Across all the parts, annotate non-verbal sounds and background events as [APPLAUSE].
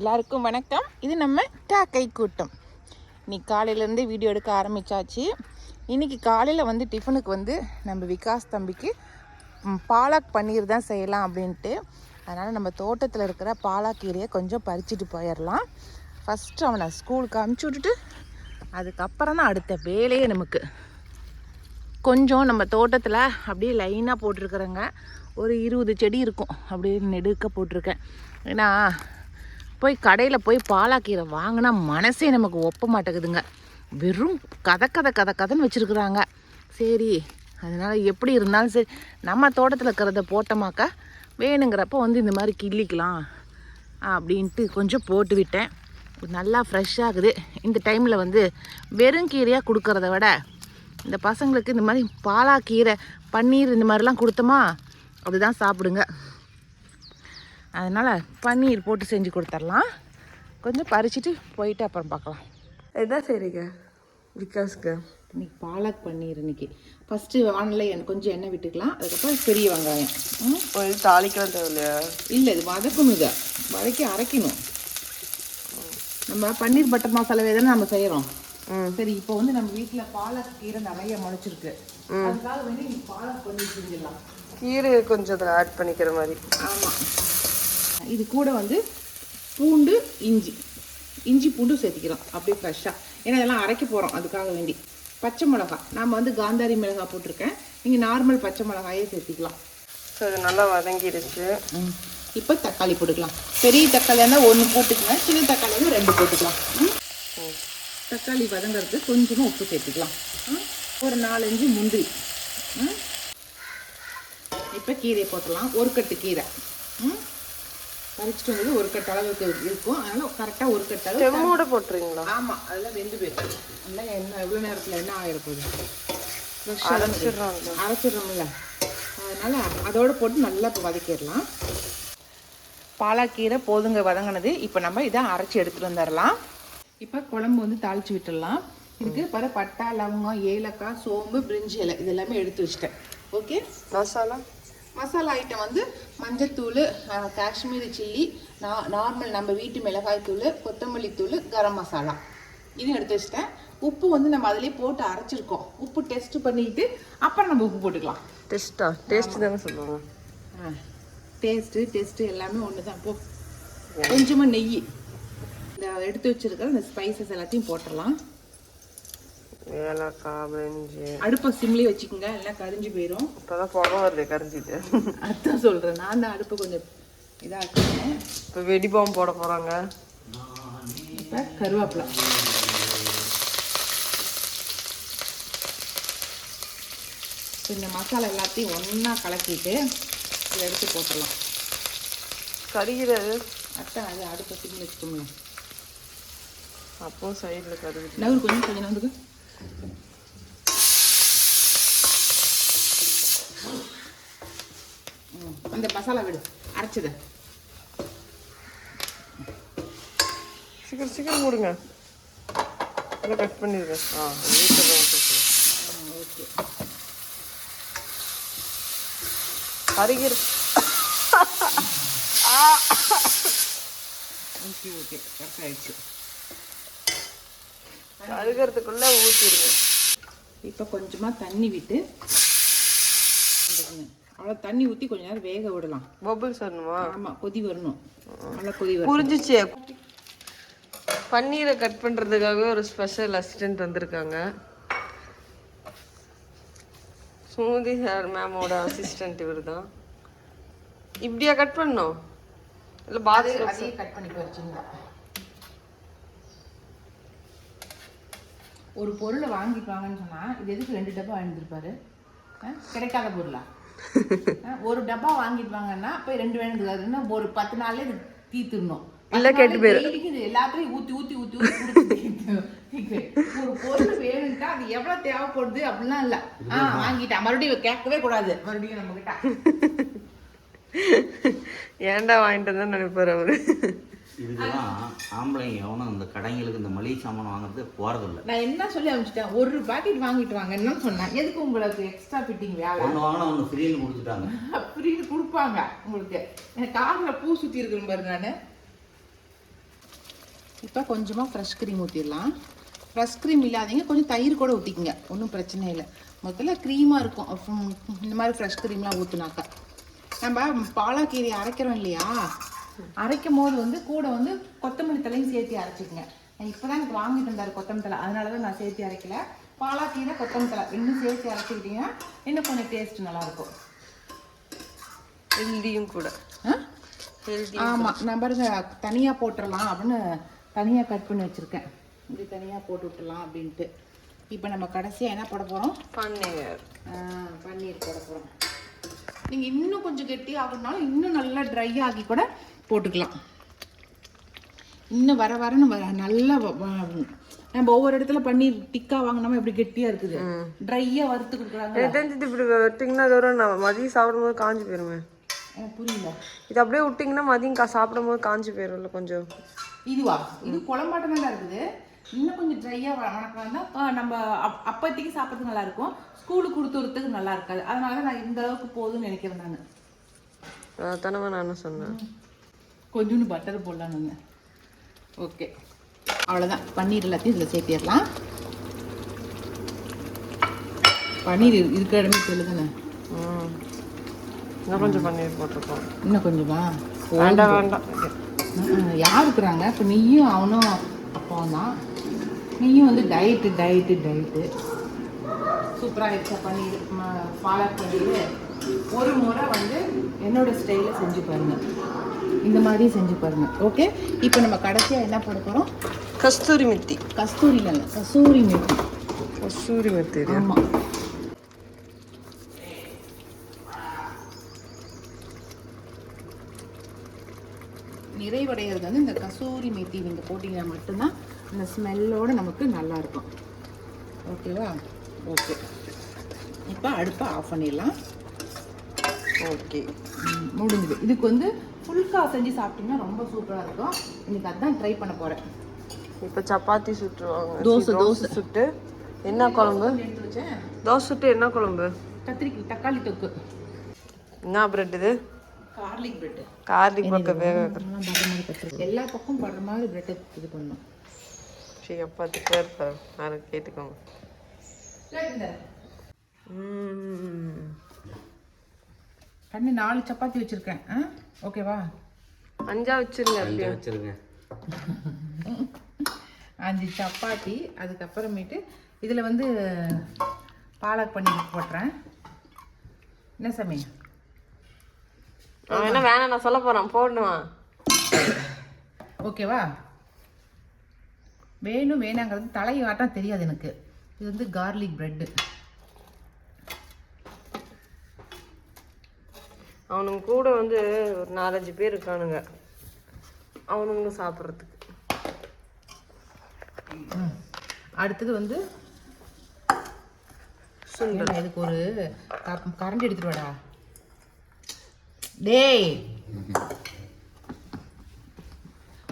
எல்லாருக்கும் வணக்கம். இது நம்ம காக்கை கூட்டம். இன்னைக்கு காலையிலேருந்து வீடியோ எடுக்க ஆரம்பிச்சாச்சு. இன்னைக்கு காலையில் வந்து டிஃபனுக்கு வந்து நம்ம விகாஸ் தம்பிக்கு பாலாக் பன்னீர் தான் செய்யலாம் அப்படின்ட்டு. அதனால் நம்ம தோட்டத்தில் இருக்கிற பாலாக்கீரையை கொஞ்சம் பறிச்சுட்டு போயிடலாம். ஃபஸ்ட்டு அவனை ஸ்கூலுக்கு அமுச்சு விட்டுட்டு அதுக்கப்புறம் தான் அடுத்த வேலையே நமக்கு. கொஞ்சம் நம்ம தோட்டத்தில் அப்படியே லைனாக போட்டிருக்கிறேங்க. ஒரு இருபது செடி இருக்கும். அப்படியே நெடுக்க போட்டிருக்கேன். ஏன்னா போய் கடையில் போய் பாலாக்கீரை வாங்கினா மனசே நமக்கு ஒப்ப மாட்டேங்குதுங்க. வெறும் கதை கதை கதை கதைன்னு வச்சுருக்குறாங்க. சரி அதனால் எப்படி இருந்தாலும் சரி நம்ம தோட்டத்தில் இருக்கிறத போட்டோமாக்கா வேணுங்கிறப்ப வந்து இந்த மாதிரி கிள்ளிக்கலாம் அப்படின்ட்டு கொஞ்சம் போட்டு விட்டேன். நல்லா ஃப்ரெஷ்ஷாகுது இந்த டைமில் வந்து வெறும் கீரையாக கொடுக்கறத விட இந்த பசங்களுக்கு இந்த மாதிரி பாலாக்கீரை பன்னீர் இந்த மாதிரிலாம் கொடுத்தோமா அதுதான் சாப்பிடுங்க. அதனால் பன்னீர் போட்டு செஞ்சு கொடுத்துர்லாம். கொஞ்சம் பறிச்சுட்டு போயிட்டு அப்புறம் பார்க்கலாம். என்ன செய்றீங்க? விகாஸ்க்கு? இன்னைக்கு பாலக் பன்னீர் இன்னைக்கு. ஃபஸ்ட்டு வானிலை கொஞ்சம் எண்ணெய் விட்டுக்கலாம். அதுக்கப்புறம் பெரிய வெங்காயம். ம் ஒரு இது தாளிக்கலாம் தேவையில்லையா? இல்லை இது வதக்கணும் இதை. வதக்கி அரைக்கணும். நம்ம பன்னீர் பட்டர் மசாலாவே தானே நம்ம செய்கிறோம் ம். சரி இப்போ வந்து நம்ம வீட்டில் பாலக் கீரை நிறைய முளைச்சிருக்கு. அதுக்காக வந்து இன்னைக்கு பாலக் பன்னீர் செஞ்சிடலாம். கீரை கொஞ்சம் அதில் ஆட் பண்ணிக்கிற மாதிரி. ஆமாம் இது கூட வந்து பூண்டு இஞ்சி. இஞ்சி பூண்டு சேர்த்திக்கிறோம். அப்படியே ஃப்ரெஷ்ஷாக ஏன்னா இதெல்லாம் அரைக்க போகிறோம் அதுக்காக வேண்டி. பச்சை மிளகா நாம் வந்து காந்தாரி மிளகா போட்டிருக்கேன். நீங்கள் நார்மல் பச்சை மிளகாயே சேர்த்திக்கலாம். ஸோ இது நல்லா வதங்கிடுச்சு இப்போ தக்காளி போட்டுக்கலாம். பெரிய தக்காளி இருந்தால் ஒன்று போட்டுக்கங்க சின்ன தக்காளி வந்து ரெண்டு போட்டுக்கலாம். ம்? தக்காளி வதங்கிறதுக்கு கொஞ்சமாக உப்பு சேர்த்துக்கலாம்? ஒரு நாலஞ்சு முந்திரி. ம்? இப்போ கீரையை போட்டுடலாம் ஒரு கட்டு கீரை. ம் பறிச்சுட்டு வந்தது ஒரு கட்டு அளவுக்கு இருக்கும். அதனால் கரெக்டாக ஒரு கட்டு அளவு செம்மோட போட்டுறீங்களா? ஆமாம் அதெல்லாம் வெந்து போயிடும். நல்லா என்ன எவ்வளோ நேரத்தில் என்ன ஆகிடப்போகுது அரைச்சிடுறாங்க அரைச்சிடுறோம்ல. அதனால் அதோட போட்டு நல்லா இப்போ வதக்கிடலாம். பாலாக்கீரை போதுங்க வதங்கினது. இப்போ நம்ம இதை அரைச்சி எடுத்துகிட்டு வந்துடலாம். இப்போ குழம்பு வந்து தாளித்து விட்டுடலாம். இதுக்கு பிற பட்டை லவங்கம் ஏலக்காய் சோம்பு பிரிஞ்சி இலை இது எல்லாமே எடுத்து வச்சிட்டேன். ஓகே? மசாலா? மசாலா ஐட்டம் வந்து மஞ்சத்தூள் காஷ்மீரி சில்லி நா நார்மல் நம்ம வீட்டு மிளகாய் தூள் கொத்தமல்லி தூள் கரம் மசாலா. இதையும் எடுத்து வச்சிட்டேன். உப்பு வந்து நம்ம அதிலே போட்டு அரைச்சிருக்கோம். உப்பு டெஸ்ட் பண்ணிட்டு அப்புறம் நம்ம உப்பு போட்டுக்கலாம். டேஸ்ட்டா டேஸ்ட் தானே சொல்லுவாங்க. டேஸ்ட்டு டெஸ்ட்டு எல்லாமே ஒன்று தான் போ கொஞ்சமாக நெய். இந்த எடுத்து வச்சிருக்கிற இந்த ஸ்பைசஸ் எல்லாத்தையும் போட்டுடலாம். ஏலக்காய் பிரிஞ்சு. அடுப்பை சிம்லேயே வச்சுக்கோங்க எல்லாம் கரிஞ்சு போயிடும் இப்போதான் புகை வருது கரைஞ்சிட்டு. அதான் சொல்கிறேன் நான் தான் அடுப்பை கொஞ்சம் இதாக இப்போ வெடிபாம் போட போகிறாங்க இப்போ கருவேப்பிலை. இந்த மசாலா எல்லாத்தையும் ஒன்றா கலக்கிட்டு இதை எடுத்து போட்டுடலாம். கறிகிறது அத்தான் அது அடுப்பை சிம்மில் வச்சுக்கோங்க அப்போ சைடில் கருது நவுறு கொஞ்சம் கொஞ்சம் ம், அந்த மசாலா விடு. அரைச்சதை. சீக்கிரம் சீக்கிரம் போடுங்க இல்லை கட் பண்ணிடுங்க. ஆ ஓகே கறிகிற ஓகே ஓகே. கரெக்ட் ஆயிடுச்சு கழுகிறதுக்குள்ளே ஊற்றிடுங்க இப்போ கொஞ்சமாக தண்ணி விட்டு அவ்வளோ தண்ணி ஊற்றி கொஞ்ச நேரம் வேக விடலாம். பபுள்ஸ் வரணுமா? ஆமாம் கொதி வரணும். நல்லா கொதி வரணும். புரிஞ்சிச்சு. பன்னீரை கட் பண்ணுறதுக்காகவே ஒரு ஸ்பெஷல் அசிஸ்டன்ட் வந்திருக்காங்க. ஸ்மூதி ஹேர் மேமோட அசிஸ்டன்ட் இவர் தான் இப்படியா கட் பண்ணோம் இல்லை அதையே கட் பண்ணி பறிச்சுங்க ஒரு பொருளை வாங்கிட்டு வாங்கன்னு சொன்னா இது எதுக்கு ரெண்டு டப்பா வாங்கியிருப்பாரு? கிடைக்காத பொருளா? [LAUGHS] ஒரு டப்பா வாங்கிட்டு வாங்கன்னா போய் ரெண்டு வேணுங்கிறதுன்னா ஒரு பத்து நாள்ல இது தீத்துடணும் இல்ல, கெட்டு எல்லாத்தையும் ஊத்தி ஊத்தி ஊத்தி. ஒரு பொருள் வேணும்ட்டா அது எவ்வளவு தேவைப்படுது அப்படிலாம் இல்ல. ஆ வாங்கிட்டேன். மறுபடியும் கேட்கவே கூடாது. மறுபடியும் நம்ம கிட்ட. [LAUGHS] ஏன்டா வாங்கிட்டு தான் நினைப்பாரு அவரு? இதுக்கெல்லாம் ஆம்பளைங்க எவனும் அந்த கடைங்களுக்கு இந்த மளிகை சாமான் வாங்குறது போறதில்ல. நான் என்ன சொல்லி அனுப்பிச்சிட்டேன்? ஒரு பாக்கெட் வாங்கிட்டு வாங்கன்னு சொன்னேன். எதுக்கு உங்களுக்கு எக்ஸ்ட்ரா ஃபிட்டிங் வேலை? ஒன்று வாங்கினா ஒன்று ஃப்ரீன்னு கொடுத்துட்டாங்க. [LAUGHS] அப்படின்னு கொடுப்பாங்க உங்களுக்கு. எனக்கு காதில் பூ சுற்றி இருக்கிறேன் பாரு நான். இப்போ கொஞ்சமாக ஃப்ரெஷ் க்ரீம் ஊற்றிடலாம் ஃப்ரெஷ் க்ரீம் இல்லாதீங்க கொஞ்சம் தயிர் கூட ஊற்றிக்கங்க ஒன்றும் பிரச்சனை இல்லை. முதல்ல க்ரீமாக இருக்கும். இந்த மாதிரி ஃப்ரெஷ் க்ரீம்லாம் ஊற்றுனாக்கா நம்ம பாலாக்கீரை அரைக்கிறோம் இல்லையா? அரைக்கும் போது வந்து கூட வந்து கொத்தமல்லி தலையும் சேர்த்து அரைச்சிக்கங்க. நான் இப்போ தான் எனக்கு வாங்கிட்டு வந்தார் கொத்தமல்லி தலை அதனால தான் நான் சேர்த்து அரைக்கல. பாலாக்கீரை கொத்தமல்லி தலை ரெண்டும் சேர்த்து அரைச்சிக்கிட்டிங்கன்னா இன்னும் கொஞ்சம் டேஸ்ட் நல்லாயிருக்கும். ஹெல்தியும் கூட. ஆமாம் நான் பாருங்க தனியாக போட்டுடலாம் அப்படின்னு தனியாக கட் பண்ணி வச்சுருக்கேன். இது தனியாக போட்டு விட்டுலாம் அப்படின்ட்டு. இப்போ நம்ம கடைசியாக என்ன போட போகிறோம் பன்னீர் பன்னீர் போட போகிறோம் நீங்கள் இன்னும் கொஞ்சம் கெட்டி ஆகணும்னாலும் இன்னும் நல்லா ட்ரை ஆகி கூட போட்டுக்கலாம். இன்னும் வர வர நல்லா வ- வ- நம்ம ஒவ்வொரு இடத்துல பன்னீர் டிக்கா வாங்கினாம எப்படி கெட்டியாக இருக்குது? ட்ரையாக வறுத்து கொடுக்குறாங்க தெரிஞ்சது இப்படி விட்டிங்கன்னா அதோட நான் மதியம் சாப்பிடும்போது காஞ்சி போயிருமே. புரியல இது அப்படியே விட்டிங்கன்னா மதியம் கா சாப்பிடும்போது காஞ்சி போயிரும்ல கொஞ்சம். இதுவா? இது குழம்பாட்டம் தான் இருக்குது. இன்னும் கொஞ்சம் ட்ரையாக வணக்கம் நம்ம அப் அப்போதைக்கு சாப்பிட்றதுக்கு நல்லா இருக்கும். ஸ்கூலுக்கு கொடுத்து வரத்துக்கு நல்லா இருக்காது. அதனால தான் நான் இந்த அளவுக்கு போதும்னு நினைக்கிறேன் நான். தானே நான் சொன்னேன்? கொஞ்சோண்டு பட்டர் போடலான்னு ஓகே அவ்வளோதான் பன்னீர் எல்லாத்தையும் இதில் சேர்த்திடலாம். பன்னீர் இரு- இருக்கிற இடமே சொல்லுதானே இன்னும் கொஞ்சம் பன்னீர் போட்டிருக்கோம். இன்னும் கொஞ்சமா? வேண்டாம் வேண்டாம். யார் இருக்கிறாங்க? இப்போ நீயும் அவனும் அப்பாவும் தான் நீயும் வந்து டயட்டு டயட்டு டயட்டு சூப்பராக இருக்க பன்னீர் ஃபாலோ பன்னீர் ஒரு முறை வந்து என்னோட ஸ்டைலில் செஞ்சு பாருங்க. இந்த மாதிரி செஞ்சு பாருங்க. ஓகே இப்போ நம்ம கடைசியாக என்ன போட போகிறோம் கஸ்தூரி மெத்தி. கஸ்தூரியில் இல்லை கசூரி மேத்தி. கஸ்தூரி மெத்தி ஆமாம் நிறைவடைகிறது வந்து இந்த கசூரி மேத்தி நீங்கள் போட்டிங்கன்னா மட்டும்தான் அந்த ஸ்மெல்லோடு நமக்கு நல்லா இருக்கும். ஓகேவா ஓகே இப்போ அடுப்பை ஆஃப் பண்ணிடலாம். ஓகே முடிஞ்சுது. இதுக்கு வந்து ஃபுல்கா செஞ்சு சாப்பிட்டீங்கன்னா ரொம்ப சூப்பராக இருக்கும். இன்னைக்கு அதான் ட்ரை பண்ண போகிறேன் இப்போ சப்பாத்தி சுட்டுருவாங்க தோசை, தோசை. சுட்டு. என்ன குழம்பு? தோசை சுட்டு என்ன குழம்பு? கத்திரிக்காய் தக்காளி தொக்கு. என்ன பிரெட் இது? கார்லிக் பிரெட்டு கார்லிக் பக்கம் வேக வைக்கிறேன். எல்லா பக்கம் படுற மாதிரி பிரெட்டை இது பண்ணும் சரி அப்பா திட்டார் பாரு யாரும் கேட்டுக்கோங்க. ம். கண்ணு நாலு சப்பாத்தி வச்சிருக்கேன். ஆ? ஓகேவா அஞ்சா வச்சிருங்க அஞ்சு அப்படியே. வச்சிருங்க. அஞ்சு சப்பாத்தி அதுக்கப்புறமேட்டு இதில் வந்து பாலக் பன்னீர் போட்டுறேன் என்ன சமயம் என்ன வேணாம் நான் சொல்ல போறான். போடணுமா? ஓகேவா வேணும் வேணாங்கிறது தலையாட்டம் தெரியாது எனக்கு. இது வந்து கார்லிக் பிரெட்டு அவனுங்க கூட வந்து ஒரு நாலஞ்சு பேர் இருக்கானுங்க. அவனுங்க சாப்பிட்றதுக்கு. அடுத்தது வந்து ஏன்டா, இதுக்கு ஒரு க- கரண்டி எடுத்துட்டு வாடா. டேய்.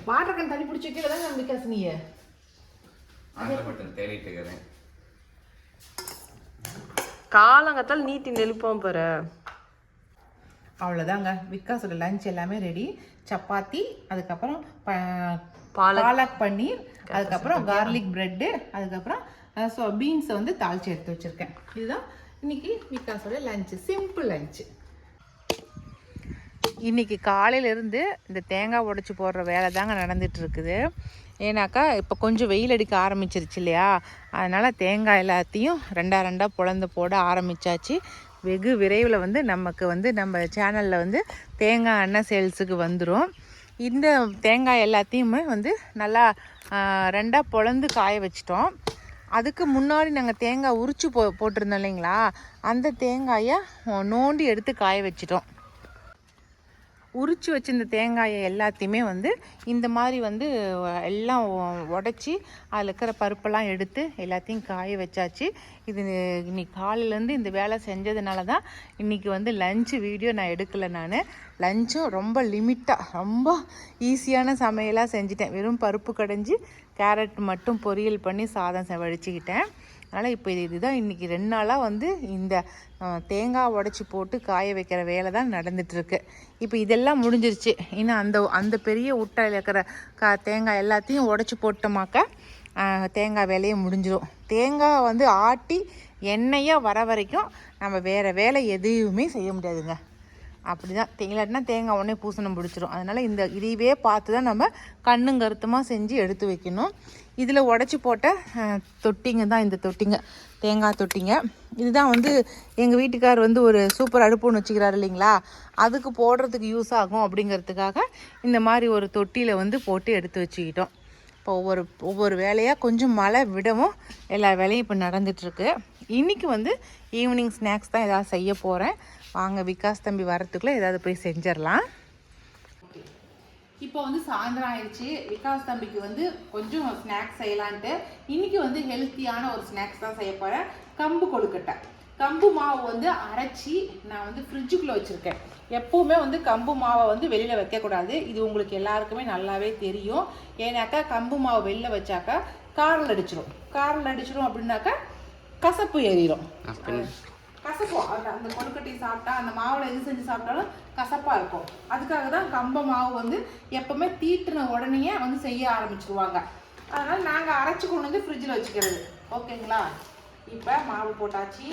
வாட்டர் கேன் தண்ணி பிடிச்சி வைக்கல தான் பிகாஸ் நீ தேடிட்டு காலங்கத்தால் நீட்டி நெழுப்பான் பாரு. அவ்வளோதாங்க விக்காஸோட லஞ்ச் எல்லாமே ரெடி சப்பாத்தி அதுக்கப்புறம் பாலக். பன்னீர் அதுக்கப்புறம் கார்லிக் பிரெட்டு அதுக்கப்புறம் ஸோ பீன்ஸை வந்து தாளிச்சு எடுத்து வச்சுருக்கேன். இதுதான் இன்னைக்கு விக்காஸோட லஞ்சு சிம்பிள் லஞ்சு இன்னைக்கு காலையிலேருந்து இந்த தேங்காய் உடைச்சி போடுற வேலை தாங்க நடந்துட்டு இருக்குது. ஏன்னாக்கா இப்போ கொஞ்சம் வெயில் அடிக்க ஆரம்பிச்சிருச்சு இல்லையா? அதனால் தேங்காய் எல்லாத்தையும் ரெண்டா ரெண்டாக பொழந்து போட ஆரம்பிச்சாச்சு. வெகு விரைவில் வந்து நமக்கு வந்து நம்ம சேனலில் வந்து தேங்காய் எண்ணெய் சேல்ஸுக்கு வந்துடும் இந்த தேங்காய் எல்லாத்தையுமே வந்து நல்லா ரெண்டாக பொழந்து காய வச்சிட்டோம். அதுக்கு முன்னாடி நாங்கள் தேங்காய் உரிச்சு போ போட்டிருந்தோம் இல்லைங்களா? அந்த தேங்காயை நோண்டி எடுத்து காய வச்சிட்டோம். உரிச்சு வச்சிருந்த தேங்காயை எல்லாத்தையுமே வந்து இந்த மாதிரி வந்து எல்லாம் உடச்சி அதில் இருக்கிற பருப்பெல்லாம் எடுத்து எல்லாத்தையும் காய வச்சாச்சு. இது இன்னைக்கு காலையிலேருந்து இந்த வேலை செஞ்சதுனால தான் இன்றைக்கி வந்து லஞ்சு வீடியோ நான் எடுக்கலை நான். லஞ்சும் ரொம்ப லிமிட்டாக ரொம்ப ஈஸியான சமையலாக செஞ்சுட்டேன். வெறும் பருப்பு கடைஞ்சி கேரட் மட்டும் பொரியல் பண்ணி சாதம் செ- வடிச்சுக்கிட்டேன் அதனால் இப்போ இது இதுதான் இன்றைக்கி ரெண்டு நாளாக வந்து இந்த தேங்காய் உடச்சி போட்டு காய வைக்கிற வேலை தான் நடந்துகிட்ருக்கு இப்போ இதெல்லாம் முடிஞ்சிருச்சு. இன்னும் அந்த அந்த பெரிய உட்டையில் இருக்கிற கா தேங்காய் எல்லாத்தையும் உடச்சி போட்டோமாக்கா தேங்காய் வேலையே முடிஞ்சிடும் தேங்காய் வந்து ஆட்டி எண்ணெயாக வர வரைக்கும் நம்ம வேறு வேலை எதுவுமே செய்ய முடியாதுங்க. அப்படி தான் இல்லாட்டினா தேங்காய் உடனே பூசணம் பிடிச்சிரும். அதனால் இந்த இதையவே பார்த்து தான் நம்ம கண்ணும் கருத்துமாக செஞ்சு எடுத்து வைக்கணும். இதில் உடச்சி போட்ட தொட்டிங்க தான் இந்த தொட்டிங்க. தேங்காய் தொட்டிங்க. இதுதான் வந்து எங்கள் வீட்டுக்கார் வந்து ஒரு சூப்பர் அடுப்பு ஒன்று வச்சுக்கிறாரு இல்லைங்களா? அதுக்கு போடுறதுக்கு யூஸ் ஆகும் அப்படிங்கிறதுக்காக இந்த மாதிரி ஒரு தொட்டியில் வந்து போட்டு எடுத்து வச்சுக்கிட்டோம். இப்போ ஒவ்வொரு ஒவ்வொரு வேலையாக கொஞ்சம் மழை விடவும் எல்லா வேலையும் இப்போ நடந்துகிட்ருக்கு இன்றைக்கி வந்து ஈவினிங் ஸ்நாக்ஸ் தான் ஏதாவது செய்ய போகிறேன் வாங்க விகாஸ் தம்பி வரத்துக்குள்ளே ஏதாவது போய் செஞ்சிடலாம். இப்போ வந்து சாயந்தரம் ஆயிடுச்சு. விகாஸ் தம்பிக்கு வந்து கொஞ்சம் ஸ்நாக்ஸ் செய்யலான்ட்டு. இன்னைக்கு வந்து ஹெல்த்தியான ஒரு ஸ்நாக்ஸ் தான் செய்ய போகிறேன் கம்பு கொழுக்கட்டை. கம்பு மாவு வந்து அரைச்சி நான் வந்து ஃப்ரிட்ஜுக்குள்ளே வச்சுருக்கேன். எப்போவுமே வந்து கம்பு மாவை வந்து வெளியில் வைக்கக்கூடாது இது உங்களுக்கு எல்லாருக்குமே நல்லாவே தெரியும். ஏன்னாக்கா கம்பு மாவு வெளில வச்சாக்கா காரில் அடிச்சிடும் காரில் அடிச்சிடும் அப்படின்னாக்கா கசப்பு ஏறிடும் கசப்போம். அந்த அந்த கொழுக்கட்டை சாப்பிட்டா அந்த மாவில் எது செஞ்சு சாப்பிட்டாலும் கசப்பாக இருக்கும். அதுக்காக தான் கம்ப மாவு வந்து எப்பவுமே தீட்டுன உடனேயே வந்து செய்ய ஆரம்பிச்சிருவாங்க. அதனால் நாங்கள் அரைச்சி கொண்டு வந்து ஃப்ரிட்ஜில் வச்சுக்கிறது. ஓகேங்களா? இப்போ மாவு போட்டாச்சு.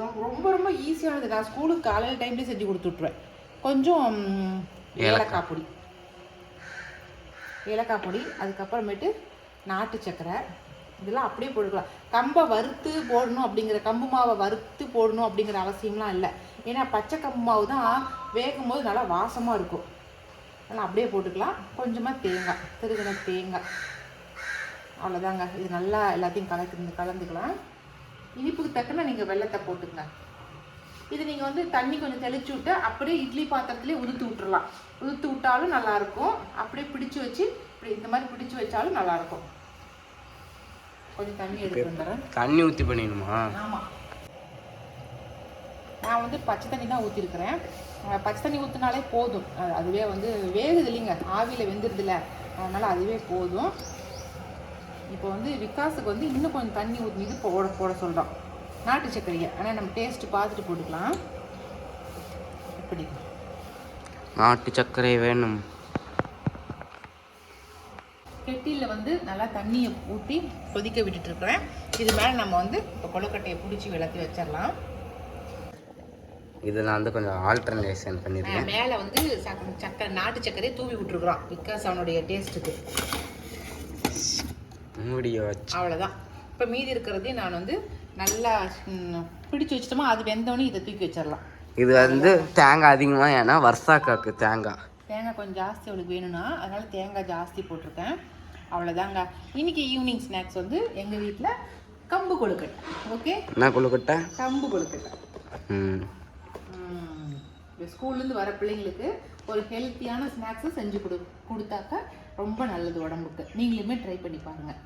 ரொம்ப ரொம்ப ரொம்ப ஈஸியானது நான் ஸ்கூலுக்கு காலையில் டைம்லேயே செஞ்சு கொடுத்துட்ருவேன் கொஞ்சம் ஏலக்காய். பொடி. ஏலக்காய் பொடி அதுக்கப்புறமேட்டு நாட்டு சக்கரை இதெல்லாம் அப்படியே போட்டுக்கலாம். கம்பை வறுத்து போடணும் அப்படிங்கிற கம்பு மாவை வறுத்து போடணும் அப்படிங்கிற அவசியம்லாம் இல்லை. ஏன்னா பச்சை கம்பு மாவு தான் வேகும் போது நல்லா வாசமாக இருக்கும். அதெல்லாம் அப்படியே போட்டுக்கலாம். கொஞ்சமாக தேங்காய் திருகின தேங்காய். அவ்வளோதாங்க இது நல்லா எல்லாத்தையும் கலந்து கலந்துக்கலாம். இனிப்புக்கு தக்கன நீங்கள் வெள்ளத்தை போட்டுக்கங்க. இது நீங்கள் வந்து தண்ணி கொஞ்சம் தெளிச்சு விட்டு அப்படியே இட்லி பாத்திரத்துலேயே உதுத்து விட்டுறலாம். உதுத்து விட்டாலும் நல்லாயிருக்கும் அப்படியே பிடிச்சி வச்சு இப்படி இந்த மாதிரி பிடிச்சி வச்சாலும் நல்லாயிருக்கும் கொஞ்சம் தண்ணி எடுத்து வந்துடுறேன். தண்ணி ஊற்றி பண்ணிடணுமா? ஆமாம் நான் வந்து பச்சை தண்ணி தான் ஊற்றிருக்கிறேன் பச்சை தண்ணி ஊற்றினாலே போதும். அது- அதுவே வந்து வேகுது இல்லைங்க. ஆவியில் வெந்துடுதுல அதனால் அதுவே போதும். இப்போ வந்து விகாஸுக்கு வந்து இன்னும் கொஞ்சம் தண்ணி ஊற்றி இது போட போட சொல்கிறோம் நாட்டு சர்க்கரையை. ஆனால் நம்ம டேஸ்ட் பார்த்துட்டு போட்டுக்கலாம். இப்படி. நாட்டு சர்க்கரை வேணும். கெட்டியில் வந்து நல்லா தண்ணியை ஊற்றி கொதிக்க விட்டுட்டு இருக்கிறேன் இது மேலே நம்ம வந்து இப்போ கொழுக்கட்டையை பிடிச்சி விளக்கி வச்சிடலாம். இது நான் வந்து கொஞ்சம் ஆல்டர்னேஷன் பண்ணியிருக்கேன் மேலே வந்து சக்க- சக்கரை நாட்டு சர்க்கரையை தூவி விட்டுருக்குறோம். பிகாஸ் அவனுடைய டேஸ்ட்டுக்கு மூடிய வச்சு. அவ்வளோதான் இப்போ மீதி இருக்கிறதையும் நான் வந்து நல்லா பிடிச்சு வச்சிட்டோமா அது வெந்தோடனே இதை தூக்கி வச்சிடலாம். இது வந்து தேங்காய் அதிகமாக ஏன்னா வர்ஷாக்காக்கு தேங்காய். தேங்காய் கொஞ்சம் ஜாஸ்தி அவளுக்கு வேணும்னா அதனால தேங்காய் ஜாஸ்தி போட்டிருக்கேன். அவ்வளோதாங்க இன்னைக்கு ஈவினிங் ஸ்நாக்ஸ் வந்து எங்கள் வீட்டில் கம்பு கொழுக்கட்டை. ஓகே என்ன கொழுக்கட்டை? கம்பு கொழுக்கட்டை. ஸ்கூல்லேருந்து வர பிள்ளைங்களுக்கு ஒரு ஹெல்த்தியான ஸ்நாக்ஸும் செஞ்சு கொடு கொடுத்தாக்கா ரொம்ப நல்லது உடம்புக்கு. நீங்களுமே ட்ரை பண்ணி பாருங்கள்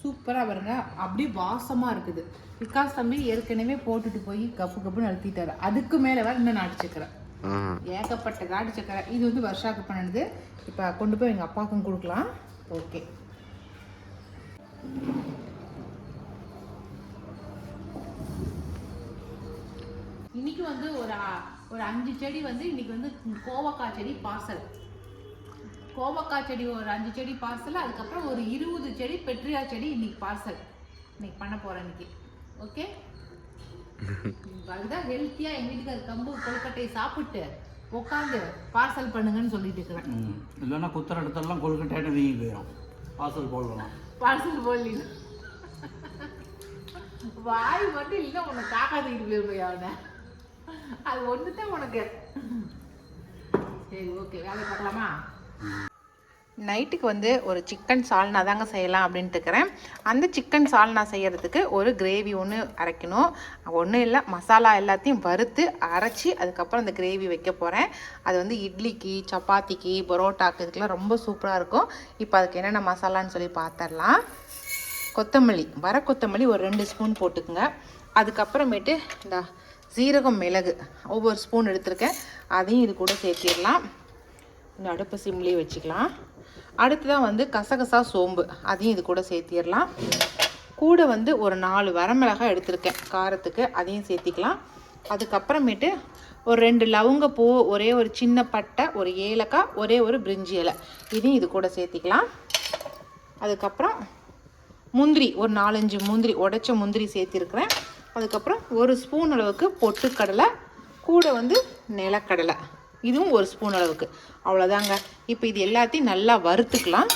சூப்பராக பாருங்க. அப்படியே வாசமாக இருக்குது. விகாஸ் தம்பி ஏற்கனவே போட்டுட்டு போய் கப்பு கப்புன்னு அழுத்திட்டாரு. அதுக்கு மேலே வேற இன்னும் நாட்டு சக்கரை ம் ஏகப்பட்ட காட்டு சக்கரை. இது வந்து வருஷாக்கு பண்ணது இப்போ கொண்டு போய் எங்கள் அப்பாவுக்கும் கொடுக்கலாம். ஓகே. இன்னைக்கு வந்து ஒரு ஒரு அஞ்சு செடி வந்து இன்னைக்கு வந்து கோவக்காய் செடி பார்சல் கோவக்காய் செடி ஒரு அஞ்சு செடி பார்சல் அதுக்கப்புறம் ஒரு இருபது செடி பெட்ரியா செடி இன்னைக்கு பார்சல் இன்னைக்கு பண்ண போகிறேன் இன்னைக்கு. ஓகே? அதுதான் ஹெல்த்தியா எங்க வீட்டுக்கு கம்பு கொழுக்கட்டையை சாப்பிட்டு உட்காந்து பார்சல் பண்ணுங்கன்னு சொல்லிட்டு இருக்கிறேன். இல்லைன்னா குத்துற இடத்துலலாம் கொழுக்கட்டையாட்டு வீங்கி போயிடும் வாசல் போடலாம். பார்சல் போடல வாய் மட்டும் இல்லை உன்னை காக்கா தூக்கிட்டு போயிருப்போம் அவனை. அது ஒன்று தான் உனக்கு. சரி ஓகே வேலையை பார்க்கலாமா? நைட்டுக்கு வந்து ஒரு சிக்கன் சால்னா தாங்க செய்யலாம் அப்படின்ட்டு இருக்கிறேன். அந்த சிக்கன் சால்னா செய்கிறதுக்கு ஒரு கிரேவி ஒன்று அரைக்கணும். ஒன்றும் இல்லை மசாலா எல்லாத்தையும் வறுத்து அரைச்சி அதுக்கப்புறம் அந்த கிரேவி வைக்க போகிறேன் அது வந்து இட்லிக்கு சப்பாத்திக்கு பரோட்டாக்கு இதுக்கெல்லாம் ரொம்ப சூப்பராக இருக்கும். இப்போ அதுக்கு என்னென்ன மசாலான்னு சொல்லி பார்த்துடலாம் கொத்தமல்லி வர கொத்தமல்லி ஒரு ரெண்டு ஸ்பூன் போட்டுக்குங்க. அதுக்கப்புறமேட்டு இந்த சீரகம் மிளகு ஒவ்வொரு ஸ்பூன் எடுத்திருக்கேன். அதையும் இது கூட சேர்த்திடலாம். இந்த அடுப்பு சிம்லேயே வச்சுக்கலாம். அடுத்ததான் வந்து கசகசா சோம்பு. அதையும் இது கூட சேர்த்திடலாம். கூட வந்து ஒரு நாலு வரமிளகாய் எடுத்திருக்கேன். காரத்துக்கு அதையும் சேர்த்திக்கலாம். அதுக்கப்புறமேட்டு ஒரு ரெண்டு லவங்க பூ ஒரே ஒரு சின்ன பட்டை ஒரு ஏலக்காய் ஒரே ஒரு பிரிஞ்சி இலை. இதையும் இது கூட சேர்த்திக்கலாம். அதுக்கப்புறம் முந்திரி ஒரு நாலஞ்சு முந்திரி உடைச்ச முந்திரி சேர்த்திருக்கிறேன். அதுக்கப்புறம் ஒரு ஸ்பூன் அளவுக்கு பொட்டுக்கடலை கூட வந்து நிலக்கடலை. இதுவும் ஒரு ஸ்பூன் அளவுக்கு. அவ்வளோதாங்க இப்போ இது எல்லாத்தையும் நல்லா வறுத்துக்கலாம்.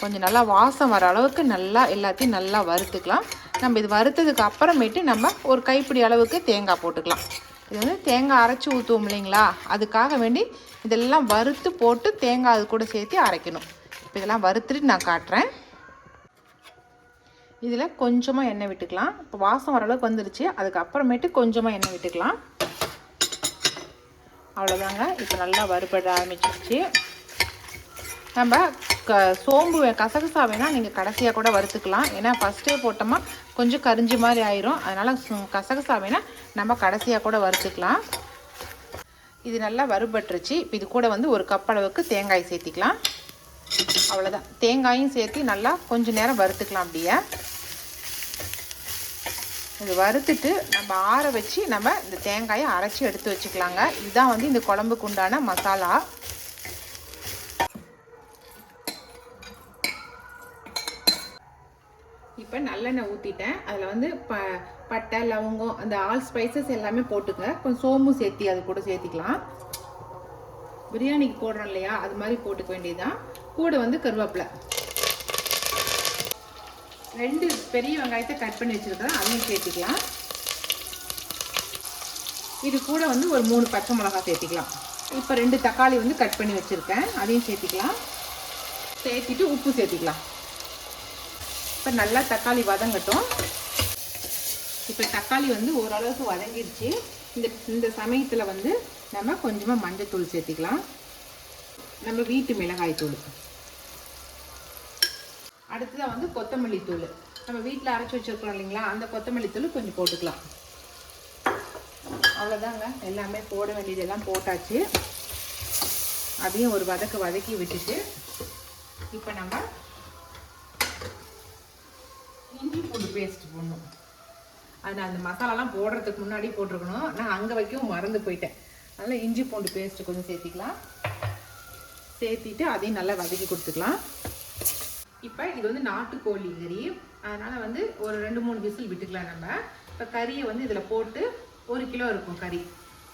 கொஞ்சம் நல்லா வாசம் வர அளவுக்கு நல்லா எல்லாத்தையும் நல்லா வறுத்துக்கலாம். நம்ம இது வறுத்ததுக்கு அப்புறமேட்டு நம்ம ஒரு கைப்பிடி அளவுக்கு தேங்காய் போட்டுக்கலாம். இது வந்து தேங்காய் அரைச்சி ஊற்றுவோம் இல்லைங்களா? அதுக்காக வேண்டி இதெல்லாம் வறுத்து போட்டு தேங்காய் அது கூட சேர்த்து அரைக்கணும். இப்போ இதெல்லாம் வறுத்துட்டு நான் காட்டுறேன். இதில் கொஞ்சமாக எண்ணெய் விட்டுக்கலாம். இப்போ வாசம் வர அளவுக்கு வந்துருச்சு. அதுக்கப்புறமேட்டு கொஞ்சமாக எண்ணெய் விட்டுக்கலாம். அவ்வளோதாங்க. இப்போ நல்லா வறுபட ஆரம்பிச்சிருச்சு. நம்ம க சோம்பு கசகசா வேணால் நீங்கள் கடைசியாக கூட வறுத்துக்கலாம். ஏன்னா ஃபஸ்ட்டே போட்டோமா கொஞ்சம் கரிஞ்சி மாதிரி ஆயிரும். அதனால் கசகசா வேணால் நம்ம கடைசியாக கூட வறுத்துக்கலாம். இது நல்லா வறுபட்டுருச்சு. இப்போ இது கூட வந்து ஒரு கப் அளவுக்கு தேங்காய் சேர்த்திக்கலாம். அவ்வளோதான். தேங்காயும் சேர்த்து நல்லா கொஞ்சம் நேரம் வறுத்துக்கலாம் அப்படியே. இது வறுத்துட்டு நம்ம ஆற வச்சு நம்ம இந்த தேங்காயை அரைச்சி எடுத்து வச்சுக்கலாங்க. இதுதான் வந்து இந்த குழம்புக்கு உண்டான மசாலா. இப்போ நல்லெண்ணெய் ஊற்றிட்டேன் அதில் வந்து ப பட்டை லவங்கம் அந்த ஆல் ஸ்பைசஸ் எல்லாமே போட்டுங்க கொஞ்சம் சோம்பு சேர்த்தி அது கூட சேர்த்திக்கலாம். பிரியாணிக்கு போடுறோம் இல்லையா? அது மாதிரி போட்டுக்க வேண்டியதுதான். கூட வந்து கருவேப்பிலை. ரெண்டு பெரிய வெங்காயத்தை கட் பண்ணி வச்சுருக்கிறேன். அதையும் சேர்த்திக்கலாம். இது கூட வந்து ஒரு மூணு பச்சை மிளகாய் சேர்த்திக்கலாம். இப்போ ரெண்டு தக்காளி வந்து கட் பண்ணி வச்சுருக்கேன். அதையும் சேர்த்திக்கலாம். சேர்த்திட்டு உப்பு சேர்த்திக்கலாம். இப்போ நல்லா தக்காளி வதங்கட்டும். இப்போ தக்காளி வந்து ஓரளவுக்கு வதங்கிடுச்சு இந்த இந்த சமயத்தில் வந்து நம்ம கொஞ்சமாக மஞ்சத்தூள் சேர்த்திக்கலாம். நம்ம வீட்டு மிளகாய் தூள் அடுத்ததாக வந்து கொத்தமல்லி தூள். நம்ம வீட்டில் அரைச்சி வச்சிருக்கோம் இல்லைங்களா? அந்த கொத்தமல்லி தூள் கொஞ்சம் போட்டுக்கலாம். அவ்வளோதாங்க எல்லாமே போட வேண்டியதெல்லாம் போட்டாச்சு. அதையும் ஒரு வதக்கு வதக்கி விட்டுட்டு இப்போ நம்ம இஞ்சி பூண்டு பேஸ்ட் போடணும். அது நான் அந்த மசாலாலாம் போடுறதுக்கு முன்னாடி போட்டிருக்கணும். நான் அங்கே வைக்கவும் மறந்து போயிட்டேன். அதனால் இஞ்சி பூண்டு பேஸ்ட்டு கொஞ்சம் சேர்த்திக்கலாம். சேர்த்திட்டு அதையும் நல்லா வதக்கி கொடுத்துக்கலாம். இப்போ இது வந்து நாட்டுக்கோழி கறி. அதனால் வந்து ஒரு ரெண்டு மூணு விசில் விட்டுக்கலாம் நம்ம. இப்போ கறியை வந்து இதில் போட்டு ஒரு கிலோ இருக்கும் கறி.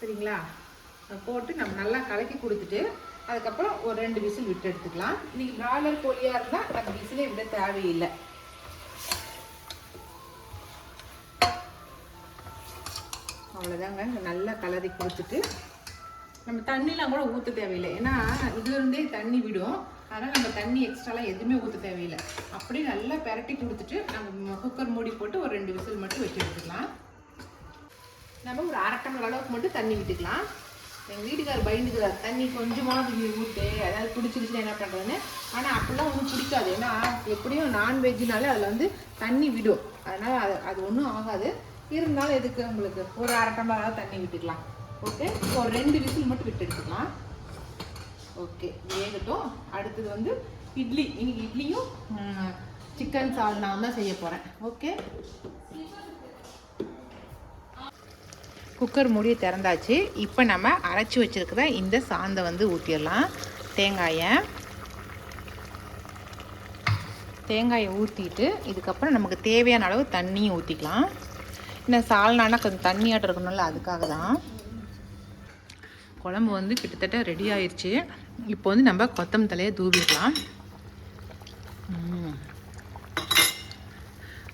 சரிங்களா? போட்டு நம்ம நல்லா கலக்கி கொடுத்துட்டு அதுக்கப்புறம் ஒரு ரெண்டு விசில் விட்டு எடுத்துக்கலாம். இன்றைக்கி பிராய்லர் கோழியாக இருந்தால் அந்த விசிலே விட தேவையில்லை. அவ்வளோதாங்க நல்லா கலரி கொடுத்துட்டு நம்ம தண்ணிலாம் கூட ஊற்ற தேவையில்லை. ஏன்னா இதுலேருந்தே தண்ணி விடும். அதனால் நம்ம தண்ணி எக்ஸ்ட்ராலாம் எதுவுமே ஊற்ற தேவையில்லை. அப்படியே நல்லா பெரட்டி கொடுத்துட்டு நம்ம குக்கர் மூடி போட்டு ஒரு ரெண்டு விசில் மட்டும் வச்சு எடுத்துக்கலாம். நம்ம ஒரு அரை டம்ளர் அளவுக்கு மட்டும் தண்ணி விட்டுக்கலாம். எங்கள் வீட்டுக்கார் பயந்துக்கிறார். தண்ணி கொஞ்சமாக நீ ஊற்று அதாவது பிடிச்சிருச்சுன்னா என்ன பண்ணுறதுன்னு ஆனால் அப்படிலாம் ஒன்றும் பிடிக்காது. ஏன்னா எப்படியும் நான்வெஜ்னாலே அதில் வந்து தண்ணி விடும். அதனால் அது அது ஒன்றும் ஆகாது. இருந்தாலும் எதுக்கு உங்களுக்கு? ஒரு அரை டம்ளர் அளவு தண்ணி விட்டுக்கலாம். ஓகே? ஒரு ரெண்டு விசில் மட்டும் விட்டு எடுத்துக்கலாம். ஓகே வேகட்டும். அடுத்தது வந்து இட்லி. இன்னைக்கு இட்லியும் சிக்கன் சால்னாவும் தான் செய்ய போகிறேன் ஓகே? குக்கர் மூடியை திறந்தாச்சு. இப்போ நம்ம அரைச்சி வச்சிருக்கிற இந்த சாந்தை வந்து ஊற்றிடலாம் தேங்காயை. தேங்காயை ஊற்றிட்டு இதுக்கப்புறம் நமக்கு தேவையான அளவு தண்ணியும் ஊற்றிக்கலாம் இன்னும் சால்னானா கொஞ்சம் தண்ணியாட்டம் இருக்கணும்ல அதுக்காக தான் குழம்பு வந்து கிட்டத்தட்ட ரெடி ஆயிடுச்சு இப்போ வந்து நம்ம கொத்தமல்லி தலையை தூவிடலாம்.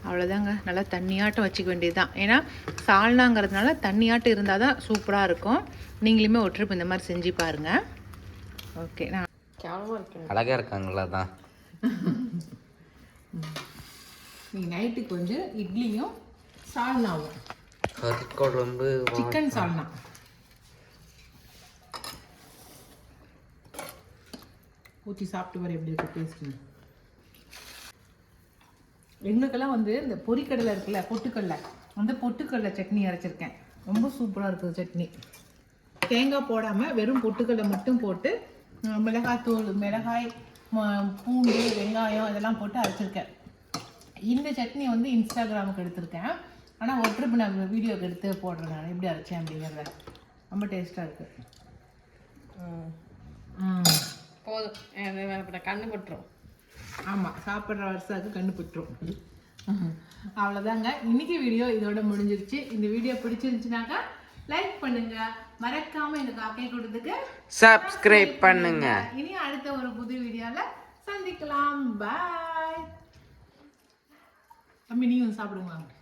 அவ்வளோதாங்க நல்லா தண்ணியாட்டம் வச்சுக்க வேண்டியது தான் ஏன்னா சால்னாங்கிறதுனால தண்ணியாட்டம் இருந்தால் தான் சூப்பராக இருக்கும். நீங்களுமே ஒரு ட்ரிப் இந்த மாதிரி செஞ்சு பாருங்கள் ஓகே நான் அழகாக இருக்காங்களா தான் நீங்கள் நைட்டுக்கு கொஞ்சம் இட்லியும் சால்னாவும். கறி குழம்பு வா- சிக்கன் சால்னா. ஊற்றி சாப்பிட்டு வர எப்படி இருக்குது டேஸ்ட்டு எங்களுக்கெல்லாம் வந்து இந்த பொரிக்கடலை இருக்குல்ல பொட்டுக்கடலை. அந்த பொட்டுக்கடலை சட்னி அரைச்சிருக்கேன். ரொம்ப சூப்பராக இருக்குது சட்னி. தேங்காய் போடாமல் வெறும் பொட்டுக்கடலை மட்டும் போட்டு மிளகாத்தூள் மிளகாய் பூண்டு வெங்காயம் இதெல்லாம் போட்டு அரைச்சிருக்கேன். இந்த சட்னி வந்து இன்ஸ்டாகிராமுக்கு எடுத்திருக்கேன். ஆனால் ஒரு ட்ரிப் நான் வீடியோக்கு எடுத்து போடுறேன் நான். எப்படி அரைச்சேன் அப்படிங்கிறத. ரொம்ப டேஸ்ட்டாக இருக்குது ம் போதும். எனக்கு கண்ணு பட்டுரும் ஆமாம் சாப்பிட்ற வருஷத்துக்கு கண்ணு பட்டுரும் அவ்வளோதாங்க இன்னைக்கு வீடியோ இதோட முடிஞ்சிருச்சு. இந்த வீடியோ பிடிச்சிருந்துச்சுனாக்கா லைக் பண்ணுங்க. மறக்காம இந்த காக்கை கொடுத்துக்கு சப்ஸ்கிரைப் பண்ணுங்க. இனி அடுத்த ஒரு புது வீடியோல சந்திக்கலாம். பாய் தம்பி நீங்க வந்து சாப்பிடுங்க